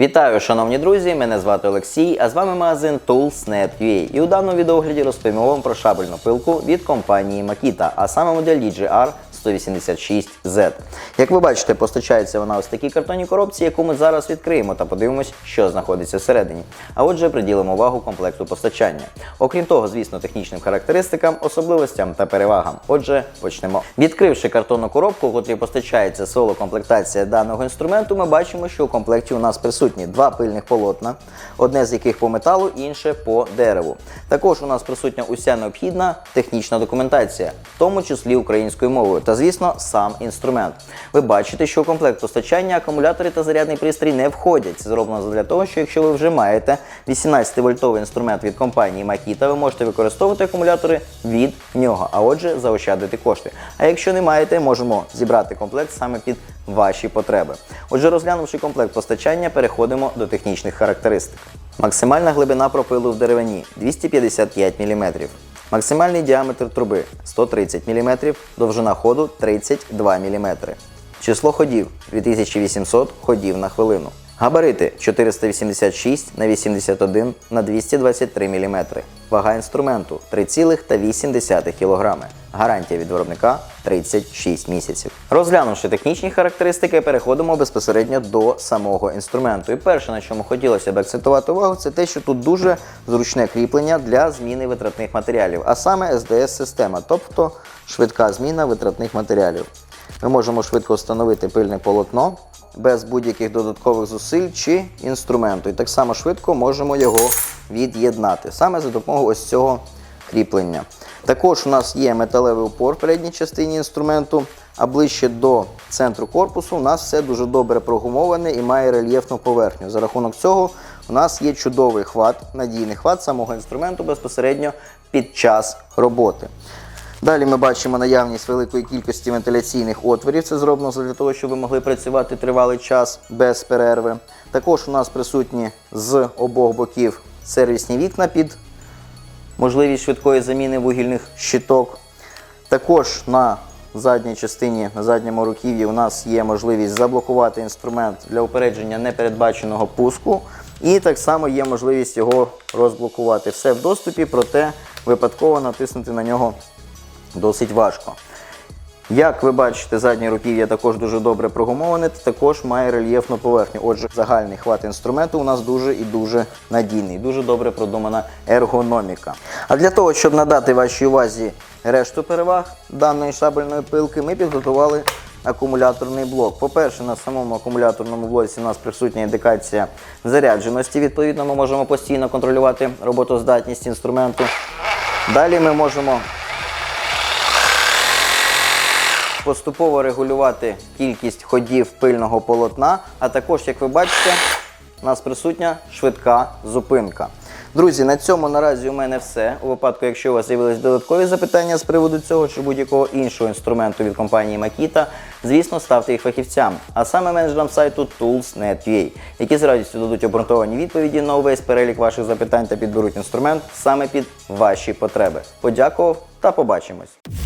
Вітаю, шановні друзі! Мене звати Олексій, а з вами магазин Tools.net.ua. І у даному відеогляді розповімо вам про шабельну пилку від компанії Makita, а саме модель DJR 186Z. Як ви бачите, постачається вона ось в такій картонній коробці, яку ми зараз відкриємо та подивимось, що знаходиться всередині. А отже, приділимо увагу комплекту постачання. Окрім того, звісно, технічним характеристикам, особливостям та перевагам. Отже, почнемо. Відкривши картонну коробку, у котрій постачається соло комплектація даного інструменту, ми бачимо, що у комплекті у нас присутні два пильних полотна, одне з яких по металу, інше по дереву. Також у нас присутня уся необхідна технічна документація, в тому числі українською мовою, та звісно, сам інструмент. Ви бачите, що у комплект постачання акумулятори та зарядний пристрій не входять. Це зроблено для того, що якщо ви вже маєте 18-вольтовий інструмент від компанії Makita, ви можете використовувати акумулятори від нього, а отже, заощадити кошти. А якщо не маєте, можемо зібрати комплект саме під ваші потреби. Отже, розглянувши комплект постачання, переходимо до технічних характеристик. Максимальна глибина пропилу в деревині 255 мм. Максимальний діаметр труби 130 мм, довжина ходу 32 мм. Число ходів 2800 ходів на хвилину. Габарити 486 на 81 на 223 мм. Вага інструменту 3,8 кг. Гарантія від виробника 36 місяців. Розглянувши технічні характеристики, переходимо безпосередньо до самого інструменту. І перше, на чому хотілося б акцентувати увагу, це те, що тут дуже зручне кріплення для зміни витратних матеріалів, а саме SDS-система, тобто швидка зміна витратних матеріалів. Ми можемо швидко встановити пильне полотно без будь-яких додаткових зусиль чи інструменту. І так само швидко можемо його від'єднати саме за допомогою ось цього кріплення. Також у нас є металевий упор в передній частині інструменту, а ближче до центру корпусу у нас все дуже добре прогумоване і має рельєфну поверхню. За рахунок цього у нас є чудовий хват, надійний хват самого інструменту безпосередньо під час роботи. Далі ми бачимо наявність великої кількості вентиляційних отворів. Це зроблено для того, щоб ви могли працювати тривалий час без перерви. Також у нас присутні з обох боків сервісні вікна під можливість швидкої заміни вугільних щиток. Також на задній частині, на задньому руків'ї у нас є можливість заблокувати інструмент для упередження непередбаченого пуску. І так само є можливість його розблокувати. Все в доступі, проте випадково натиснути на нього досить важко. Як ви бачите, заднє руків'я також дуже добре прогумоване, та також має рельєфну поверхню. Отже, загальний хват інструменту у нас дуже і дуже надійний, дуже добре продумана ергономіка. А для того, щоб надати вашій увазі решту переваг даної шабельної пилки, ми підготували акумуляторний блок. По-перше, на самому акумуляторному блоці у нас присутня індикація зарядженості. Відповідно, ми можемо постійно контролювати роботоздатність інструменту. Далі ми можемо поступово регулювати кількість ходів пильного полотна, а також, як ви бачите, у нас присутня швидка зупинка. Друзі, на цьому наразі у мене все. У випадку, якщо у вас з'явились додаткові запитання з приводу цього чи будь-якого іншого інструменту від компанії Makita, звісно, ставте їх фахівцям, а саме менеджерам сайту Tools.net.ua, які з радістю дадуть обґрунтовані відповіді на увесь перелік ваших запитань та підберуть інструмент саме під ваші потреби. Подякував та побачимось!